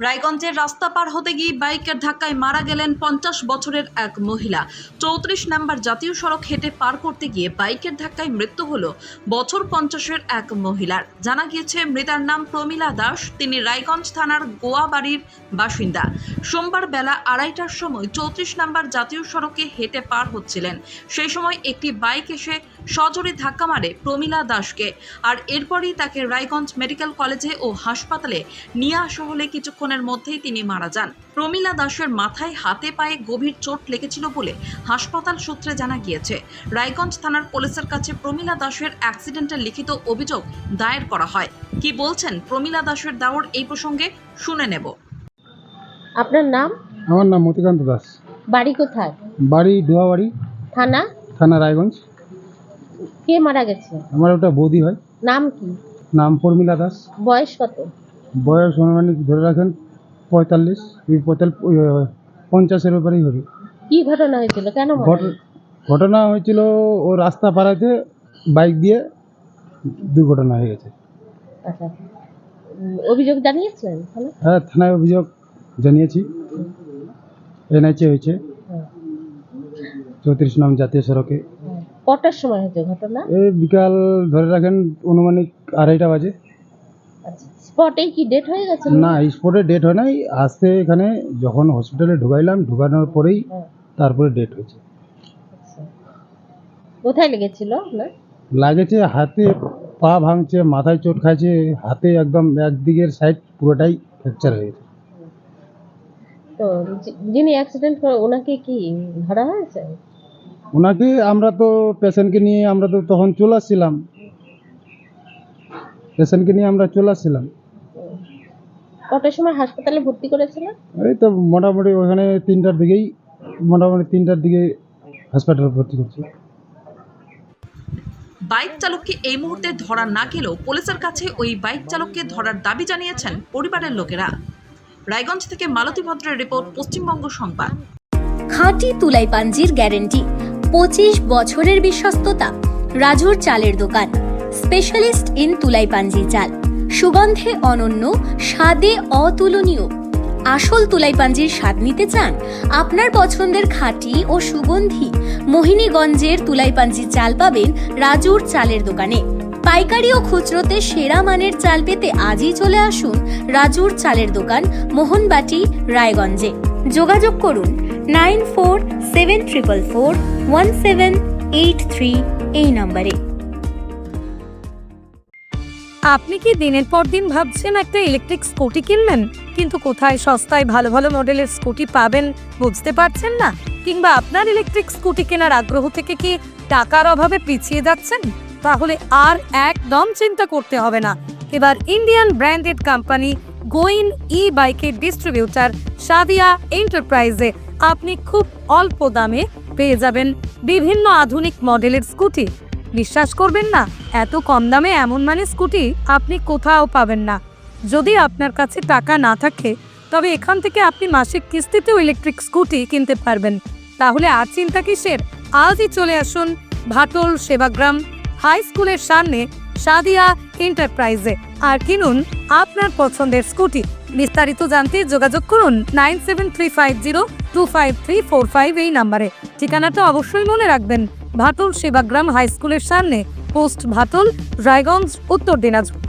রায়গঞ্জের রাস্তা পার হতে গিয়ে বাইকের ধাক্কায় মারা গেলেন পঞ্চাশ বছরের এক মহিলা। চৌত্রিশ নম্বর জাতীয় সড়ক হেঁটে পার করতে গিয়ে বাইকের ধাক্কায় মৃত্যু হল বছর পঞ্চাশের এক মহিলার। জানা গিয়েছে, মৃতার নাম প্রমীলা দাস, তিনি রায়গঞ্জ থানার গোয়াবাড়ির বাসিন্দা। সোমবার বেলা আড়াইটার সময় চৌত্রিশ নাম্বার জাতীয় সড়কে হেঁটে পার হচ্ছিলেন। সেই সময় একটি বাইক এসে সজোরে ধাক্কা মারে প্রমীলা দাসকে। আর এরপরই তাকে রায়গঞ্জ মেডিকেল কলেজে ও হাসপাতালে নিয়ে আসা হলে কিছুক্ষণের মধ্যেই তিনি মারা যান। প্রমীলা দাসের মাথায় হাতে পায়ে গভীর চোট লেগেছিল বলে হাসপাতাল সূত্রে জানা গিয়েছে। রায়গঞ্জ থানার পুলিশের কাছে প্রমীলা দাসের অ্যাক্সিডেন্টের লিখিত অভিযোগ দায়ের করা হয়। কি বলছেন প্রমীলা দাসের দাওর এই প্রসঙ্গে শুনে নেব। আপনার নাম? আমার নাম মতিকান্ত দাস। বাড়ি কোথায়? বাড়ি ডুয়াবাড়ি থানা? থানা রায়গঞ্জ। কে মারা গেছে? আমার ওটা বৌদি হয়। নাম কি? নাম পর্মিলা দাস। বয়স কত? বয়স অনুমানিক ধরে রাখেন পঁয়তাল্লিশ পঞ্চাশের ব্যাপারেই হবে। কি ঘটনা হয়েছিল? কেন ঘটনা হয়েছিল ও রাস্তা পাড়াতে বাইক দিয়ে দুর্ঘটনা হয়ে গেছে। আচ্ছা। অভিযোগ জানিয়েছেন হ্যাঁ থানায় অভিযোগ জানিয়েছি। এনআইচে হয়েছে। হ্যাঁ, চৌত্রিশ নং জাতীয় সড়কে। কটার সময় হয়েছে ঘটনা? এই বিকাল ধরে রাখেন অনুমানিক আড়াইটা বাজে। আচ্ছা স্পটেই কি ডেট হয়ে গেছে না? স্পটে ডেট হয় নাই। আসতে এখানে যখন হসপিটালে ঢুকাইলাম ঢুকানোর পরেই হ্যাঁ, তারপরে ডেট হয়েছে। আচ্ছা। কোথায় লেগেছিল আপনার? লাগেছে হাতে পা ভাঙছে মাথায় চোট খাইছে হাতে একদম একদিকের সাইড পুরোটাই ফ্র্যাকচার হয়ে গেছে। তো যিনি অ্যাক্সিডেন্ট করে ওনাকে কি ধরা হয়েছে? ওনাকে আমরা তো পেশেন্টকে নিয়ে আমরা তো তখন চলে আসছিলাম। পেশেন্টকে নিয়ে আমরা চলে আসছিলাম। কটার সময় হাসপাতালে ভর্তি করেছিলেন? এই তো মোটামুটি ওখানে তিনটার দিকেই মোটামুটি তিনটার দিকে হাসপাতালে ভর্তি করছি। বাইক চালককে এই মুহূর্তে ধরা না গেলেও পুলিশের কাছে ওই বাইক চালককে ধরার দাবি জানিয়েছেন পরিবারের লোকেরা। রায়গঞ্জ থেকে মালতী ভদ্রের রিপোর্ট, পশ্চিমবঙ্গ সংবাদ। খাঁটি তুলাই পাঞ্জির গ্যারেন্টি, পঁচিশ বছরের বিশ্বস্ততা, রাজুর চালের দোকান, স্পেশালিস্ট ইন তুলাই পাঞ্জি চাল। সুগন্ধে অনন্য, স্বাদে অতুলনীয়। আসল তুলাই পাঞ্জির স্বাদ নিতে চান? আপনার পছন্দের খাঁটি ও সুগন্ধি, মোহিনীগঞ্জের তুলাই পাঞ্জি চাল পাবেন রাজুর চালের দোকানে। পাইকারি ও খুচরোতে সেরা মানের চাল পেতে আজই চলে আসুন রাজুর চালের দোকান, মোহনবাটি, রায়গঞ্জে। যোগাযোগ করুন nine four seven triple four one seven eight three এই নম্বরে। আপনি কি দিনের পর দিন ভাবছেন একটা ইলেকট্রিক স্কুটি কিনবেন? কিন্তু কোথায় সস্তায় ভালো ভালো মডেলের স্কুটি পাবেন বুঝতে পারছেন না? কিংবা আপনার ইলেকট্রিক স্কুটি কেনার আগ্রহ থেকে কি টাকার অভাবে পিছিয়ে যাচ্ছেন? তাহলে আর একদম চিন্তা করতে হবে না। এবার Indian branded company Goin e বাইকের ডিস্ট্রিবিউটার সাদিয়া এন্টারপ্রাইজে আপনি খুব অল্প দামে পেয়ে যাবেন বিভিন্ন আধুনিক মডেলের স্কুটি। বিশ্বাস করবেন না, এত কম দামে এমন মানে স্কুটি আপনি কোথাও পাবেন না। যদি আপনার কাছে টাকা না থাকে, তবে এখান থেকে আপনি মাসিক কিস্তিতেও ইলেকট্রিক স্কুটি কিনতে পারবেন। তাহলে আর চিন্তা কিসের? আজই চলে আসুন ভাটল সেবাগ্রাম হাই স্কুলের সামনে সাদিয়া এন্টারপ্রাইজে। আর কিনুন আপনার পছন্দের স্কুটি। বিস্তারিত জানতে যোগাযোগ করুন nine seven three five zero two five three four five এই নাম্বারে। ঠিকানাটা অবশ্যই মনে রাখবেন। ভাটল সেবাগ্রাম হাই স্কুলের সামনে, পোস্ট ভাটল, রায়গঞ্জ, উত্তর দিনাজপুর।